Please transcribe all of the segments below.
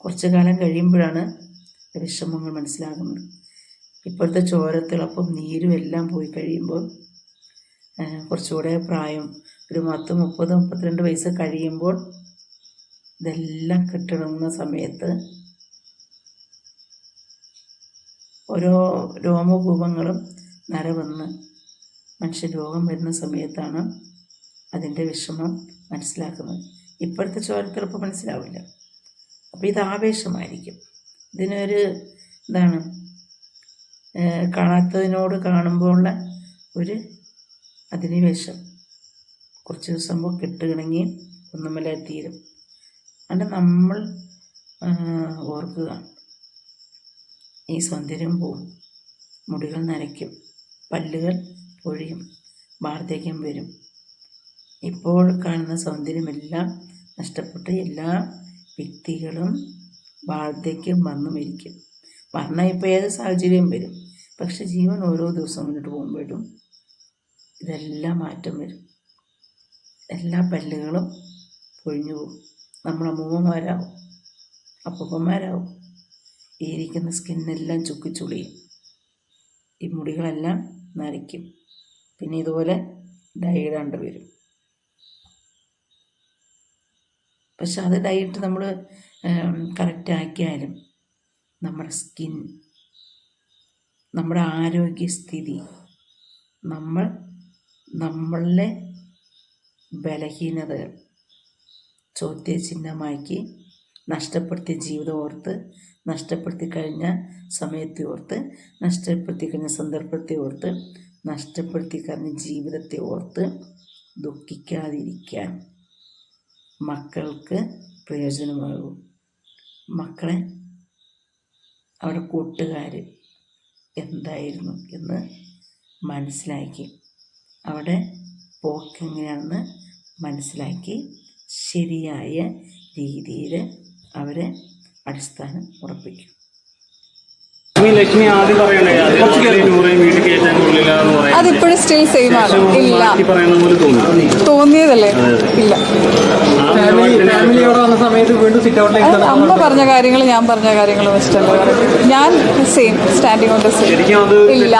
കുറച്ച് കാലം കഴിയുമ്പോഴാണ് വിഷമങ്ങൾ മനസ്സിലാകുന്നത്. ഇപ്പോഴത്തെ ചോരത്തിളപ്പും നീരും എല്ലാം പോയി കഴിയുമ്പോൾ കുറച്ചുകൂടെ പ്രായം ഒരു പത്ത് മുപ്പത് മുപ്പത്തിരണ്ട് വയസ്സ് കഴിയുമ്പോൾ ഇതെല്ലാം കെട്ടിടങ്ങുന്ന സമയത്ത് ഓരോ രോമകൂപങ്ങളും നരവന്ന് മനുഷ്യ രോഗം വരുന്ന സമയത്താണ് അതിന്റെ വിഷമം മനസ്സിലാക്കുന്നത്. ഇപ്പോഴത്തെ ചോരത്തിളപ്പ് മനസ്സിലാവില്ല. അപ്പോൾ ഇത് ആവേശമായിരിക്കും. ഇതിനൊരു ഇതാണ് കാണാത്തതിനോട് കാണുമ്പോൾ ഉള്ള ഒരു അധിനിവേശം. കുറച്ച് ദിവസം മുമ്പ് കിട്ടുകയാണെങ്കിൽ ഒന്നുമല്ല തീരും. അത് നമ്മൾ ഓർക്കുക. ഈ സൗന്ദര്യം പോവും. മുടികൾ നനയ്ക്കും. പല്ലുകൾ പൊഴിയും. വാർദ്ധക്യം വരും. ഇപ്പോൾ കാണുന്ന സൗന്ദര്യമെല്ലാം നഷ്ടപ്പെട്ട് എല്ലാ വ്യക്തികളും വാർദ്ധക്യം വന്നു മരിക്കും മരണം ഇപ്പോൾ ഏത് സാഹചര്യം വരും? പക്ഷെ ജീവൻ ഓരോ ദിവസം മുന്നോട്ട് പോകുമ്പോഴും ഇതെല്ലാം മാറ്റം വരും. എല്ലാ പല്ലുകളും പൊഴിഞ്ഞു പോകും. നമ്മളെ അമ്മൂമ്മമാരാവും അപ്പൂപ്പന്മാരാവും. ഈ ഇരിക്കുന്ന സ്കിന്നെല്ലാം ചുക്കിച്ചുളിയും ഈ മുടികളെല്ലാം നരയ്ക്കും. പിന്നെ ഇതുപോലെ ഡൈ വരും. പക്ഷെ അത് ഡയറ്റ് നമ്മൾ കറക്റ്റ് ആക്കിയാലും നമ്മുടെ സ്കിൻ നമ്മുടെ ആരോഗ്യസ്ഥിതി നമ്മൾ നമ്മളിലെ ബലഹീനതകൾ ചോദ്യചിഹ്നമാക്കി നഷ്ടപ്പെടുത്തിയ ജീവിതം ഓർത്ത് നഷ്ടപ്പെടുത്തി കഴിഞ്ഞ സമയത്തെ ഓർത്ത് നഷ്ടപ്പെടുത്തി കഴിഞ്ഞ സന്ദർഭത്തെ ഓർത്ത് നഷ്ടപ്പെടുത്തി കഴിഞ്ഞ ജീവിതത്തെ ഓർത്ത് ദുഃഖിക്കാതിരിക്കാൻ മക്കൾക്ക് പ്രയോജനമാകും. മക്കളെ അവരുടെ കൂട്ടുകാർ എന്തായിരുന്നു എന്ന് മനസ്സിലാക്കി. അവിടെ പോക്കെങ്ങനെയാണെന്ന് മനസ്സിലാക്കി. ശരിയായ രീതിയിൽ അവരെ അടിസ്ഥാനം ഉറപ്പിക്കും. ലക്ഷ്മി ആദ്യം പറയണേ വീട്ടിൽ കയറ്റാൻ അതിപ്പോഴും സ്റ്റിൽ സെയിം ആണ്. ഇല്ല. തോന്നിയതല്ലേ? ഇല്ല. അമ്മ പറഞ്ഞ കാര്യങ്ങൾ ഞാൻ പറഞ്ഞ കാര്യങ്ങളും ഇഷ്ടമല്ല പറയും ഞാൻ സെയിം സ്റ്റാൻഡിങ് ഓൺ ഇല്ല.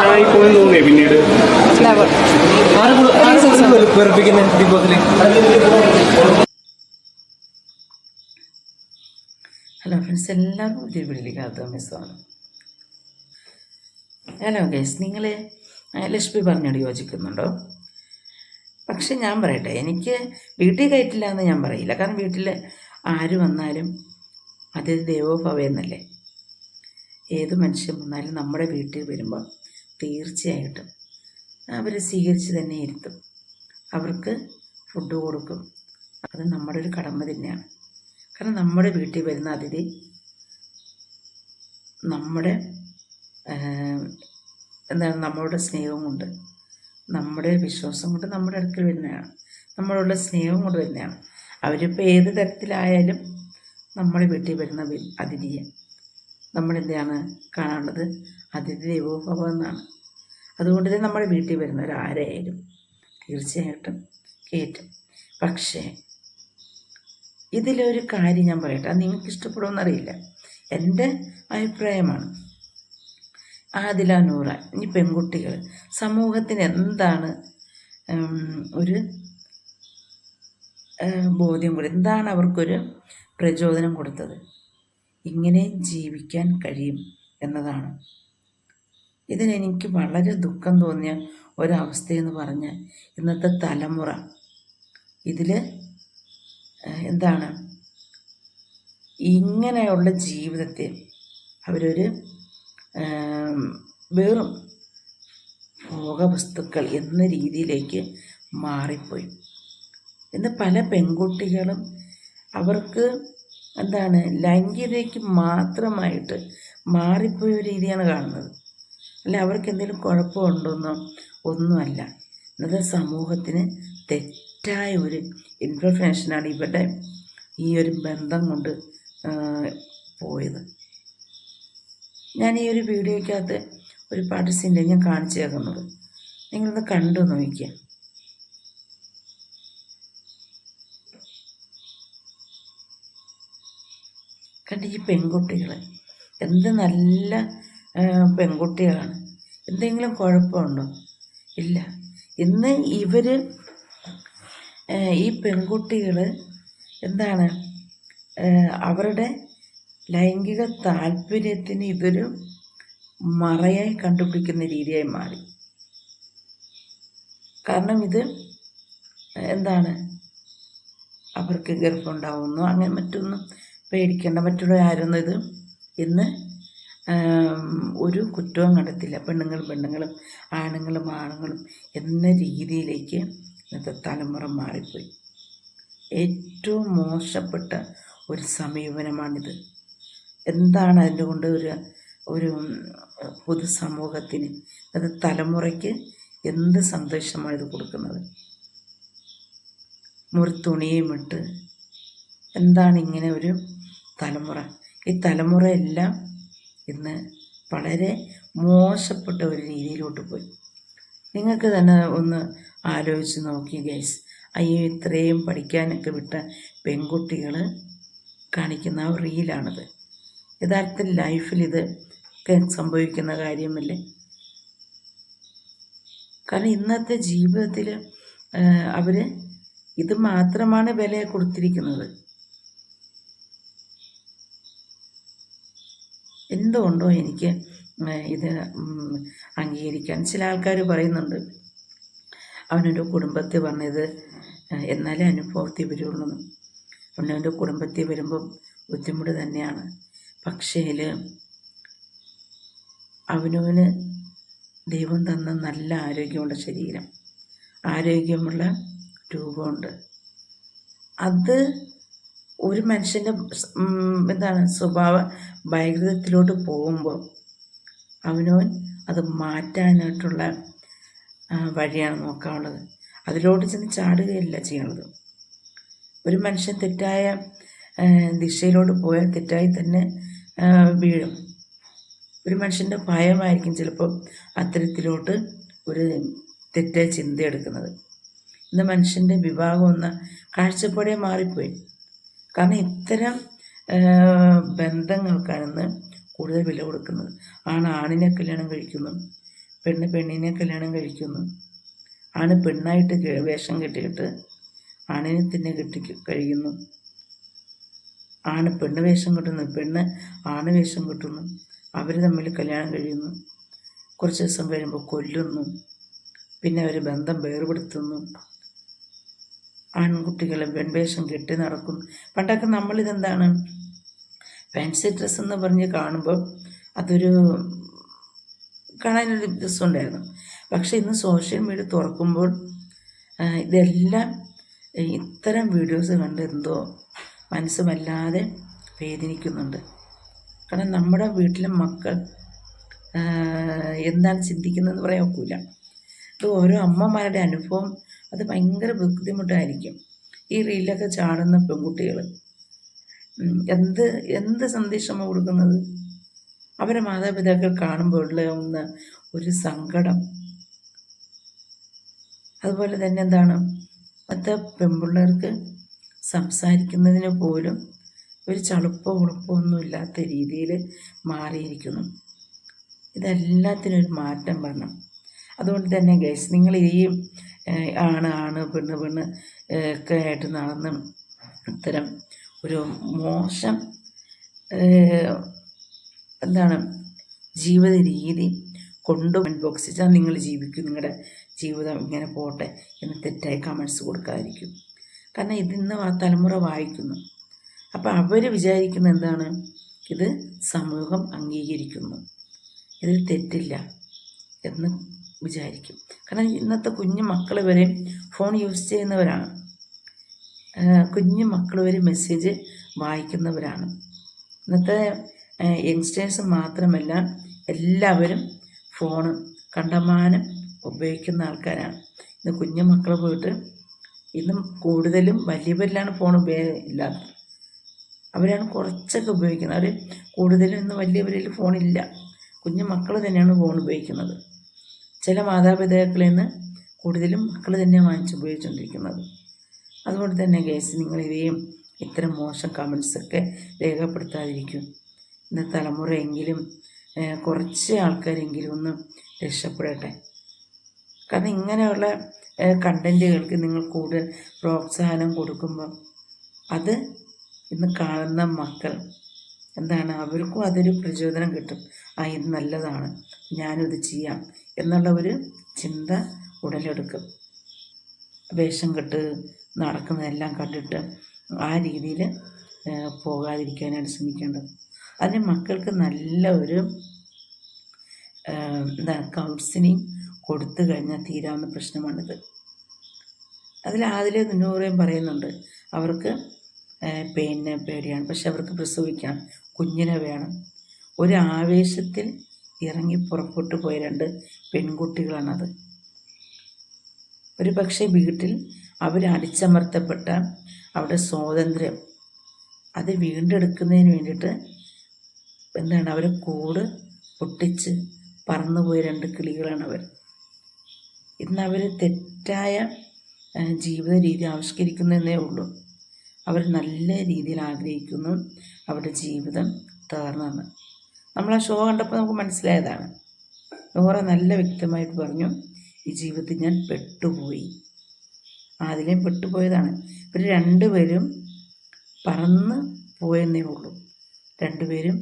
ഹലോ ഫ്രണ്ട്സ് എല്ലാവർക്കും പുതിയ വീട്ടിലേക്ക് മിസ്സാണ് ഹലോ ഗേസ് നിങ്ങൾ ലക്ഷ്മി പറഞ്ഞോട് യോജിക്കുന്നുണ്ടോ? പക്ഷെ ഞാൻ പറയട്ടെ എനിക്ക് വീട്ടിൽ കയറ്റില്ല എന്ന് ഞാൻ പറയില്ല. കാരണം വീട്ടിൽ ആര് വന്നാലും അത് ദേവോഭവയെന്നല്ലേ. ഏത് മനുഷ്യൻ വന്നാലും നമ്മുടെ വീട്ടിൽ വരുമ്പോൾ തീർച്ചയായിട്ടും അവർ സ്വീകരിച്ച് തന്നെ ഇരുത്തും. അവർക്ക് ഫുഡ് കൊടുക്കും. അത് നമ്മുടെ ഒരു കടമ തന്നെയാണ്. കാരണം നമ്മുടെ വീട്ടിൽ വരുന്ന അതിഥി നമ്മുടെ എന്താണ് നമ്മളുടെ സ്നേഹവും കൊണ്ട് നമ്മുടെ വിശ്വാസം കൊണ്ട് നമ്മുടെ അടുക്കൽ വരുന്നതാണ്. നമ്മളോടുള്ള സ്നേഹം കൊണ്ട് വരുന്നതാണ്. അവരിപ്പോൾ ഏത് തരത്തിലായാലും നമ്മുടെ വീട്ടിൽ വരുന്ന അതിഥിയെ. നമ്മളെന്താണ് കാണേണ്ടത് അതിഥി ദൈവോഭവം എന്നാണ് അതുകൊണ്ട് തന്നെ നമ്മുടെ വീട്ടിൽ വരുന്നവരാരായാലും തീർച്ചയായിട്ടും കയറ്റും പക്ഷേ ഇതിലൊരു കാര്യം ഞാൻ പറയട്ടെ. അത് നിങ്ങൾക്ക് ഇഷ്ടപ്പെടുമെന്നറിയില്ല എന്റെ അഭിപ്രായമാണ് ആദില നൂറ ഈ പെൺകുട്ടികൾ. സമൂഹത്തിന് എന്താണ് ഒരു ബോധ്യം കൂടി എന്താണ് അവർക്കൊരു പ്രചോദനം കൊടുത്തത്? ഇങ്ങനെ ജീവിക്കാൻ കഴിയും എന്നതാണ്. ഇതിനെനിക്ക് വളരെ ദുഃഖം തോന്നിയ ഒരവസ്ഥയെന്ന് പറഞ്ഞാൽ ഇന്നത്തെ തലമുറ. ഇതിൽ എന്താണ് ഇങ്ങനെയുള്ള ജീവിതത്തെ അവരൊരു വെറും ഭോഗവസ്തുക്കൾ എന്ന രീതിയിലേക്ക് മാറിപ്പോയി. ഇന്ന് പല പെൺകുട്ടികളും അവർക്ക് എന്താണ് ലൈംഗികതയ്ക്ക് മാത്രമായിട്ട് മാറിപ്പോയ രീതിയാണ് കാണുന്നത്. അല്ല അവർക്ക് എന്തെങ്കിലും കുഴപ്പമുണ്ടോന്നോ ഒന്നുമല്ല. ഇന്നത്തെ സമൂഹത്തിന് തെറ്റായ ഒരു ഇൻഫർമേഷനാണ് ഇവരുടെ ഈ ഒരു ബന്ധം കൊണ്ട് പോയത്. ഞാൻ ഈ ഒരു വീഡിയോയ്ക്കകത്ത് ഒരു പാട്ട് സീന്റെ ഞാൻ കാണിച്ചു തരുന്നത്. നിങ്ങളൊന്ന് കണ്ടു നോക്കുക കണ്ട് ഈ പെൺകുട്ടികൾ എന്ത് നല്ല പെൺകുട്ടികളാണ്. എന്തെങ്കിലും കുഴപ്പമുണ്ടോ? ഇല്ല. ഇന്ന് ഇവർ ഈ പെൺകുട്ടികൾ എന്താണ് അവരുടെ ലൈംഗിക താല്പര്യത്തിന് ഇതൊരു മറയായി കണ്ടുപിടിക്കുന്ന രീതിയായി മാറി. കാരണം ഇത് എന്താണ്? അവർക്ക് ഗർഭമുണ്ടാവുന്നു അങ്ങനെ മറ്റൊന്നും പേടിക്കേണ്ട മറ്റുള്ള ആരൊന്നും ഇത് ഇന്ന് ഒരു കുറ്റവും കണ്ടെത്തില്ല പെണ്ണുങ്ങളും പെണ്ണുങ്ങളും ആണുങ്ങളും ആണുങ്ങളും എന്ന രീതിയിലേക്ക് ഇന്നത്തെ തലമുറ മാറിപ്പോയി. ഏറ്റവും മോശപ്പെട്ട ഒരു സമീപനമാണിത്. എന്താണ് അതിന്റെ കൊണ്ട് ഒരു ഒരു പൊതുസമൂഹത്തിന് അത് തലമുറയ്ക്ക് എന്ത് സന്തോഷമാണ് ഇത് കൊടുക്കുന്നത്? മുറിത്തുണിയും ഇട്ട് എന്താണ് ഇങ്ങനെ ഒരു തലമുറ? ഈ തലമുറ എല്ലാം ഇന്ന് വളരെ മോശപ്പെട്ട ഒരു രീതിയിലോട്ട് പോയി. നിങ്ങൾക്ക് തന്നെ ഒന്ന് ആലോചിച്ച് നോക്കി ഗൈസ് അയ്യോ ഇത്രയും പഠിക്കാനൊക്കെ വിട്ട പെൺകുട്ടികൾ കാണിക്കുന്ന ആ റീലാണിത് യഥാർത്ഥത്തിൽ ലൈഫിൽ ഇത് സംഭവിക്കുന്ന കാര്യമല്ലേ? കാരണം ഇന്നത്തെ ജീവിതത്തിൽ അവർ ഇത് മാത്രമാണ് വില കൊടുത്തിരിക്കുന്നത്. എന്തുകൊണ്ടോ എനിക്ക് ഇത് അംഗീകരിക്കാൻ ചില ആൾക്കാർ പറയുന്നുണ്ട്. അവനൊരു കുടുംബത്തിൽ പറഞ്ഞത് എന്നാലേ അനുഭവത്തിൽ വരുള്ളൂ. അവനവന്റെ കുടുംബത്തിൽ വരുമ്പം ബുദ്ധിമുട്ട് തന്നെയാണ്. പക്ഷേൽ അവനവന് ദൈവം തന്ന നല്ല ആരോഗ്യമുള്ള ശരീരം ആരോഗ്യമുള്ള രൂപമുണ്ട്. അത് ഒരു മനുഷ്യന്റെ എന്താണ് സ്വഭാവ വൈകൃതത്തിലോട്ട് പോകുമ്പോൾ അവനവൻ അത് മാറ്റാനായിട്ടുള്ള വഴിയാണ് നോക്കാനുള്ളത്. അതിലോട്ട് ചെന്ന് ചാടുകയല്ല ചെയ്യണത്. ഒരു മനുഷ്യൻ തെറ്റായ ദിശയിലോട്ട് പോയാൽ തെറ്റായി തന്നെ വീഴും. ഒരു മനുഷ്യന്റെ ഭയമായിരിക്കും ചിലപ്പോൾ അത്തരത്തിലോട്ട് ഒരു തെറ്റായ ചിന്ത എടുക്കുന്നത്. ഇന്ന് മനുഷ്യന്റെ വിവാഹം ഒന്ന് കാഴ്ചപ്പാടെ മാറിപ്പോയി. കാരണം ഇത്തരം ആ, ബന്ധങ്ങൾക്കാണ് ഇന്ന് കൂടുതൽ വില കൊടുക്കുന്നത്. ആണ് ആണിനെ കല്യാണം കഴിക്കുന്നു പെണ്ണ് പെണ്ണിനെ കല്യാണം കഴിക്കുന്നു. ആണ് പെണ്ണായിട്ട് വേഷം കെട്ടിയിട്ട് ആണിനെ തന്നെ കെട്ടി കഴിയുന്നു ആണ് പെണ്ണ് വേഷം കെട്ടുന്നു പെണ്ണ് ആണ് വേഷം കെട്ടുന്നു. അവർ തമ്മിൽ കല്യാണം കഴിയുന്നു. കുറച്ച് ദിവസം കഴിയുമ്പോൾ കൊല്ലുന്നു. പിന്നെ അവർ ബന്ധം വേർപെടുത്തുന്നു. ആൺകുട്ടികളെ പെൺവേഷം കെട്ടി നടക്കുന്നു. പണ്ടൊക്കെ നമ്മളിതെന്താണ്? ഫാൻസി ഡ്രസ്സ് എന്ന് പറഞ്ഞ് കാണുമ്പോൾ അതൊരു കാണാനൊരു ഉണ്ടായിരുന്നു പക്ഷേ ഇന്ന് സോഷ്യൽ മീഡിയ തുറക്കുമ്പോൾ ഇതെല്ലാം ഇത്തരം വീഡിയോസ് കണ്ട് എന്തോ മനസ്സ് വല്ലാതെ വേദനിക്കുന്നുണ്ട്. കാരണം നമ്മുടെ വീട്ടിലെ മക്കൾ എന്താണ് ചിന്തിക്കുന്നതെന്ന് പറയാൻ ഒക്കില്ല ഇത് ഓരോ അമ്മമാരുടെ അനുഭവം അത് ഭയങ്കര ബുദ്ധിമുട്ടായിരിക്കും. ഈ റീലൊക്കെ ചാടുന്ന പെൺകുട്ടികൾ എന്ത് എന്ത് സന്ദേശമാണ് കൊടുക്കുന്നത്? അവരെ മാതാപിതാക്കൾ കാണുമ്പോൾ ഒന്ന് ഒരു സങ്കടം. അതുപോലെ തന്നെ എന്താണ്? മറ്റേ പെൺപിള്ളേർക്ക് സംസാരിക്കുന്നതിന് പോലും ഒരു ചളുപ്പോ ഉളുപ്പോ ഒന്നും ഇല്ലാത്ത രീതിയിൽ മാറിയിരിക്കുന്നു. ഇതെല്ലാത്തിനും ഒരു മാറ്റം വരണം. അതുകൊണ്ട് തന്നെ ഗൈസ് നിങ്ങൾ ഈ ആണ് ആണ് പെണ്ണ് പെണ്ണ് ഒക്കെ ആയിട്ട് നടന്ന് ഇത്തരം ഒരു മോശം എന്താണ് ജീവിത രീതി കൊണ്ട് ബോക്സിച്ചാൽ നിങ്ങൾ ജീവിക്കും. നിങ്ങളുടെ ജീവിതം ഇങ്ങനെ പോട്ടെ എന്ന് തെറ്റായി കമൻസ് കൊടുക്കാതിരിക്കും. കാരണം ഇതിന്ന് തലമുറ വായിക്കുന്നു. അപ്പോൾ അവർ വിചാരിക്കുന്ന എന്താണ്? ഇത് സമൂഹം അംഗീകരിക്കുന്നു. ഇതിൽ തെറ്റില്ല എന്ന് വിചാരിക്കും. കാരണം ഇന്നത്തെ കുഞ്ഞു മക്കൾ വരെ ഫോൺ യൂസ് ചെയ്യുന്നവരാണ്. കുഞ്ഞു മക്കൾ വരെ മെസ്സേജ് വായിക്കുന്നവരാണ്. ഇന്നത്തെ യങ്സ്റ്റേഴ്സ് മാത്രമല്ല എല്ലാവരും ഫോണ് കണ്ടമാനം ഉപയോഗിക്കുന്ന ആൾക്കാരാണ്. ഇന്ന് കുഞ്ഞു മക്കൾ പോയിട്ട് ഇന്നും കൂടുതലും വലിയവരിലാണ് ഫോൺ ഉപയോഗമില്ലാത്തത് അവരാണ് കുറച്ചൊക്കെ ഉപയോഗിക്കുന്നത്. അവർ കൂടുതലും ഇന്ന് വലിയവരിൽ ഫോണില്ല കുഞ്ഞു മക്കൾ തന്നെയാണ് ഫോൺ ഉപയോഗിക്കുന്നത്. ചില മാതാപിതാക്കളിൽ നിന്ന് കൂടുതലും മക്കൾ തന്നെ വാങ്ങിച്ച് ഉപയോഗിച്ചുകൊണ്ടിരിക്കുന്നത് അതുകൊണ്ട് തന്നെ കേസ് നിങ്ങൾ ഇവയും ഇത്തരം മോശം കമൻസൊക്കെ രേഖപ്പെടുത്താതിരിക്കും. ഇന്ന് തലമുറയെങ്കിലും കുറച്ച് ആൾക്കാരെങ്കിലും ഒന്ന് രക്ഷപ്പെടട്ടെ. കാരണം ഇങ്ങനെയുള്ള കണ്ടന്റുകൾക്ക് നിങ്ങൾ കൂടുതൽ പ്രോത്സാഹനം കൊടുക്കുമ്പോൾ അത് ഇന്ന് കാണുന്ന മക്കൾ എന്താണ്? അവർക്കും അതൊരു പ്രചോദനം കിട്ടും. ആ ഇത് നല്ലതാണ്. ഞാനിത് ചെയ്യാം എന്നുള്ള ഒരു ചിന്ത ഉടലെടുക്കും. വേഷം കെട്ട് നടക്കുന്നതെല്ലാം കണ്ടിട്ട് ആ രീതിയിൽ പോകാതിരിക്കാനാണ് ശ്രമിക്കേണ്ടത്. അതിന് മക്കൾക്ക് നല്ല ഒരു എന്താ കൗൺസിലിംഗ് കൊടുത്തു കഴിഞ്ഞാൽ തീരാവുന്ന പ്രശ്നമാണിത്. അതിൽ ആദിലെ നൂറേയും പറയുന്നുണ്ട്. അവർക്ക് പെയിനെ പേടിയാണ്. പക്ഷെ അവർക്ക് പ്രസവിക്കണം കുഞ്ഞിനെ വേണം. ഒരു ആവേശത്തിൽ ഇറങ്ങി പുറപ്പെട്ടു പോയ രണ്ട് പെൺകുട്ടികളാണത്. ഒരു പക്ഷേ വീട്ടിൽ അവരടിച്ചമർത്തപ്പെട്ട അവരുടെ സ്വാതന്ത്ര്യം അത് വീണ്ടെടുക്കുന്നതിന് വേണ്ടിയിട്ട് എന്താണ് അവരെ കൂട് പൊട്ടിച്ച് പറന്നുപോയ രണ്ട് കിളികളാണ് അവർ ഇന്ന് അവർ തെറ്റായ ജീവിത രീതി ആവിഷ്കരിക്കുന്നതേ ഉള്ളൂ. അവർ നല്ല രീതിയിൽ ആഗ്രഹിക്കുന്നു. അവരുടെ ജീവിതം തകർന്നെന്ന് നമ്മൾ ആ ഷോ കണ്ടപ്പോൾ നമുക്ക് മനസ്സിലായതാണ്. നോറ നല്ല വ്യക്തമായിട്ട് പറഞ്ഞു ഈ ജീവിതത്തിൽ ഞാൻ പെട്ടുപോയി. അതിലേയും പെട്ടുപോയതാണ്. ഇവർ രണ്ടുപേരും പറന്ന് പോയെന്നേ ഉള്ളൂ. രണ്ടുപേരും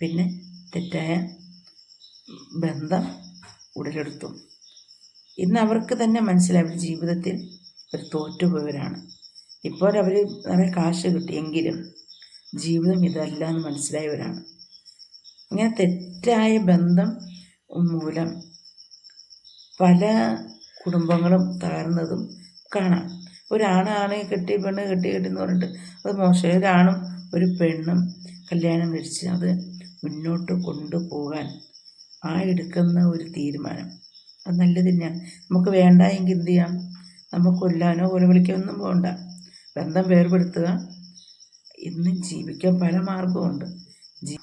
പിന്നെ തെറ്റായ ബന്ധം ഉടലെടുത്തു. ഇന്ന് അവർക്ക് തന്നെ മനസ്സിലായി അവർ ജീവിതത്തിൽ ഒരു തോറ്റുപോയവരാണ്. ഇപ്പോൾ അവർ നിറയെ കാശ് കിട്ടിയെങ്കിലും ജീവിതം ഇതല്ല എന്ന് മനസ്സിലായവരാണ്. ഇങ്ങനെ തെറ്റായ ബന്ധം മൂലം പല കുടുംബങ്ങളും തകർന്നതും കാണാം. ഒരാണാണ് കെട്ടി പെണ്ണ് കെട്ടി കെട്ടി എന്ന് പറഞ്ഞിട്ട് അത് മോശം. ഒരാണും ഒരു പെണ്ണും കല്യാണം കഴിച്ച് അത് മുന്നോട്ട് കൊണ്ടുപോകാൻ ആ എടുക്കുന്ന ഒരു തീരുമാനം. അത് നല്ലത് തന്നെയാണ്. നമുക്ക് വേണ്ട എങ്കിൽ എന്ത് ചെയ്യാം? നമുക്ക് കൊല്ലാനോ കൊല ഒന്നും പോകണ്ട ബന്ധം വേർപെടുത്തുക. ഇന്ന് ജീവിക്കാൻ പല മാർഗമുണ്ട് ജീ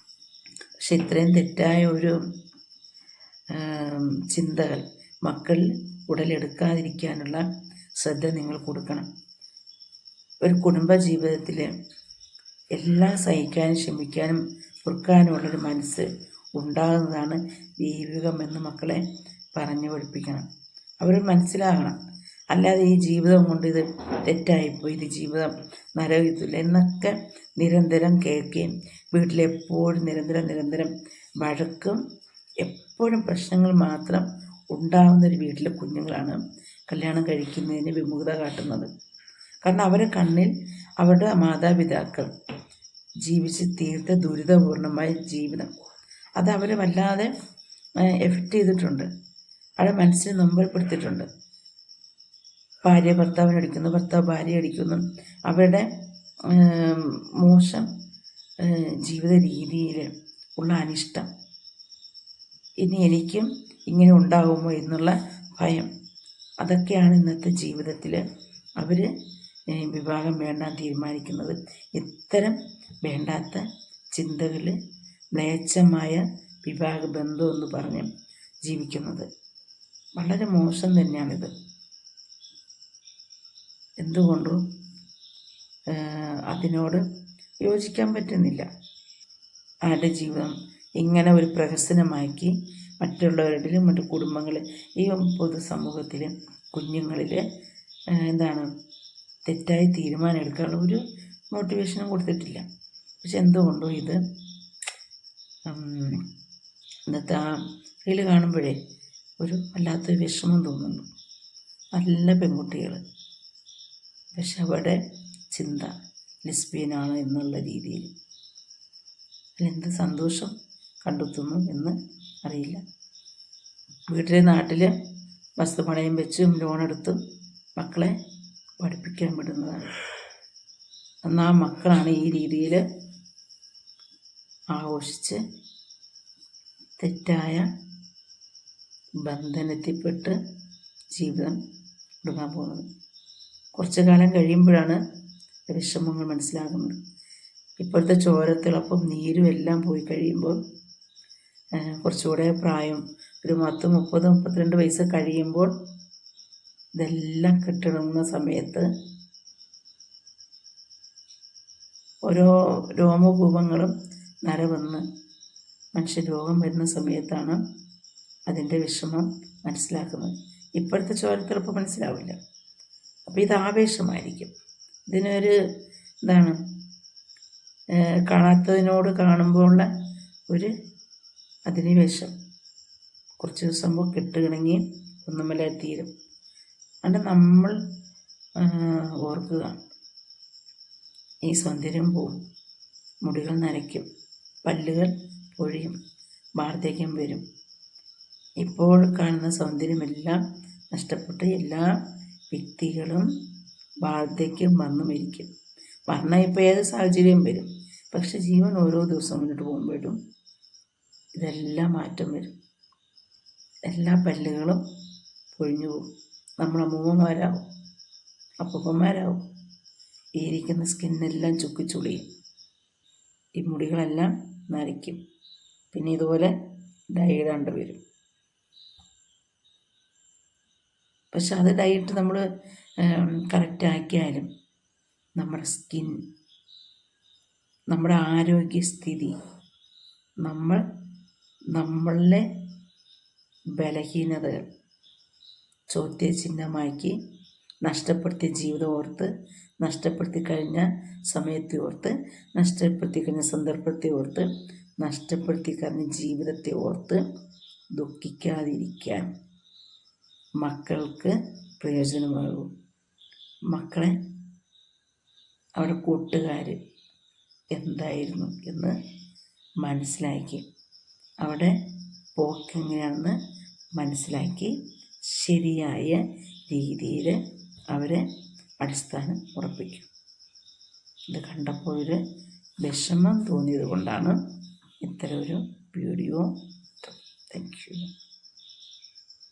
പക്ഷെ ഇത്രയും തെറ്റായ ഒരു ചിന്തകൾ മക്കൾ ഉടലെടുക്കാതിരിക്കാനുള്ള ശ്രദ്ധ നിങ്ങൾ കൊടുക്കണം. ഒരു കുടുംബ ജീവിതത്തിൽ എല്ലാം സഹിക്കാനും ക്ഷമിക്കാനും പൊറുക്കാനുമുള്ളൊരു മനസ്സ് ഉണ്ടാകുന്നതാണ് ദൈവികം എന്ന് മക്കളെ പറഞ്ഞു പഠിപ്പിക്കണം. അവർ മനസ്സിലാകണം. അല്ലാതെ ഈ ജീവിതം കൊണ്ട് ഇത് തെറ്റായിപ്പോയി ഇത് ജീവിതം നരകത്തില്ല എന്നൊക്കെ നിരന്തരം കേൾക്കുകയും വീട്ടിലെപ്പോഴും നിരന്തരം നിരന്തരം വഴക്കും എപ്പോഴും പ്രശ്നങ്ങൾ മാത്രം ഉണ്ടാകുന്ന ഒരു വീട്ടിലെ കുഞ്ഞുങ്ങളാണ് കല്യാണം കഴിക്കുന്നതിന് വിമുഖത കാട്ടുന്നത്. കാരണം അവരുടെ കണ്ണിൽ അവരുടെ മാതാപിതാക്കൾ ജീവിച്ച് തീർത്ത ദുരിതപൂർണമായ ജീവിതം. അത് അവരെ വല്ലാതെ എഫക്റ്റ് ചെയ്തിട്ടുണ്ട്. അവരുടെ മനസ്സിനെ നൊമ്പൽപ്പെടുത്തിയിട്ടുണ്ട് ഭാര്യ ഭർത്താവിനെ അടിക്കുന്നു ഭർത്താവ് ഭാര്യ അടിക്കുന്നു. അവരുടെ മോശം ജീവിത രീതിയിൽ ഉള്ള അനിഷ്ടം. ഇനി എനിക്കും ഇങ്ങനെ ഉണ്ടാകുമോ എന്നുള്ള ഭയം. അതൊക്കെയാണ് ഇന്നത്തെ ജീവിതത്തിൽ അവർ വിവാഹം വേണ്ട തീരുമാനിക്കുന്നത്. ഇത്തരം വേണ്ടാത്ത ചിന്തകൾ മ്ലേച്ഛമായ വിവാഹ ബന്ധം എന്ന് പറഞ്ഞ് ജീവിക്കുന്നത്. വളരെ മോശം തന്നെയാണിത്. എന്തുകൊണ്ടും അതിനോട് യോജിക്കാൻ പറ്റുന്നില്ല. ആരുടെ ജീവിതം ഇങ്ങനെ ഒരു പ്രഹസനമാക്കി മറ്റുള്ളവരുടെയും മറ്റു കുടുംബങ്ങളിൽ ഈ പൊതുസമൂഹത്തിൽ കുഞ്ഞുങ്ങളിൽ എന്താണ് തെറ്റായി തീരുമാനം എടുക്കാനുള്ള ഒരു മോട്ടിവേഷനും കൊടുത്തിട്ടില്ല. പക്ഷെ എന്തുകൊണ്ടോ ഇത് ഇന്നത്തെ ആ കാണുമ്പോഴേ ഒരു വല്ലാത്തൊരു വിഷമം തോന്നുന്നു. നല്ല പെൺകുട്ടികൾ പക്ഷെ അവിടെ ചിന്ത ലിസ്ബിയനാണ് എന്നുള്ള രീതിയിൽ. അതിലെന്ത് സന്തോഷം കണ്ടെത്തുന്നു എന്ന് അറിയില്ല. വീട്ടിലെ നാട്ടിൽ വസ്തു പണയം വെച്ചും ലോണെടുത്തും മക്കളെ പഠിപ്പിക്കാൻ വിടുന്നതാണ്. എന്നാൽ മക്കളാണ് ഈ രീതിയിൽ ആഘോഷിച്ച് തെറ്റായ ബന്ധനത്തിൽപ്പെട്ട് ജീവിതം കൊടുക്കാൻ പോകുന്നത്. കുറച്ച് കാലം കഴിയുമ്പോഴാണ് വിഷമങ്ങൾ മനസ്സിലാകുന്നത്. ഇപ്പോഴത്തെ ചോരത്തിളപ്പും നീരും എല്ലാം പോയി കഴിയുമ്പോൾ കുറച്ചുകൂടെ പ്രായം ഒരു പത്ത് മുപ്പത് മുപ്പത്തിരണ്ട് വയസ്സ് കഴിയുമ്പോൾ ഇതെല്ലാം കെട്ടിടുന്ന സമയത്ത് ഓരോ രോമകൂപങ്ങളും നരവന്ന് മനുഷ്യ രോഗം വരുന്ന സമയത്താണ് അതിന്റെ വിഷമം മനസ്സിലാക്കുന്നത്. ഇപ്പോഴത്തെ ചോരത്തിലപ്പോൾ മനസ്സിലാവില്ല. അപ്പോൾ ഇത് ആവേശമായിരിക്കും. ഇതിനൊരു ഇതാണ് കാണാത്തതിനോട് കാണുമ്പോൾ ഉള്ള ഒരു അധിനിവേശം. കുറച്ച് ദിവസം മുമ്പ് കെട്ടുകിണങ്ങി ഒന്നുമല്ല തീരും. അതുകൊണ്ട് നമ്മൾ ഓർക്കുക. ഈ സൗന്ദര്യം പോവും. മുടികൾ നരയ്ക്കും പല്ലുകൾ പൊഴിയും. വാർദ്ധക്യം വരും. ഇപ്പോൾ കാണുന്ന സൗന്ദര്യമെല്ലാം നഷ്ടപ്പെട്ട് എല്ലാ വ്യക്തികളും വാർദ്ധക്യം വന്നു മരിക്കും മരണം ഇപ്പോൾ ഏത് സാഹചര്യം വരും? പക്ഷെ ജീവൻ ഓരോ ദിവസം മുന്നോട്ട് പോകുമ്പോഴും ഇതെല്ലാം മാറ്റം വരും. എല്ലാ പല്ലുകളും പൊഴിഞ്ഞു പോകും. നമ്മൾ അമ്മൂമ്മമാരാവും അപ്പൂപ്പന്മാരാവും. ഈ ഇരിക്കുന്ന സ്കിന്നെല്ലാം ചുക്കിച്ചുളിയും ഈ മുടികളെല്ലാം നരയ്ക്കും. പിന്നെ ഇതുപോലെ ഡൈ ഇടാണ്ട് വരും. പക്ഷെ അത് ഡയറ്റ് നമ്മൾ കറക്റ്റ് ആക്കിയാലും നമ്മുടെ സ്കിൻ നമ്മുടെ ആരോഗ്യസ്ഥിതി നമ്മൾ നമ്മളിലെ ബലഹീനതകൾ ചോദ്യചിഹ്നമാക്കി നഷ്ടപ്പെടുത്തിയ ജീവിതം ഓർത്ത് നഷ്ടപ്പെടുത്തി കഴിഞ്ഞ സമയത്തെ ഓർത്ത് നഷ്ടപ്പെടുത്തി കഴിഞ്ഞ സന്ദർഭത്തെ ഓർത്ത് നഷ്ടപ്പെടുത്തി കഴിഞ്ഞ ജീവിതത്തെ ഓർത്ത് ദുഃഖിക്കാതിരിക്കാൻ മക്കൾക്ക് പ്രയോജനമാകും. മക്കളെ അവരുടെ കൂട്ടുകാർ എന്തായിരുന്നു എന്ന് മനസ്സിലാക്കി. അവിടെ പോക്കെങ്ങനെയാണെന്ന് മനസ്സിലാക്കി. ശരിയായ രീതിയിൽ അവരെ അടിസ്ഥാനം ഉറപ്പിക്കും. ഇത് കണ്ടപ്പോൾ ഒരു വിഷമം തോന്നിയത് കൊണ്ടാണ് ഇത്തരം ഒരു വീഡിയോ. Thank you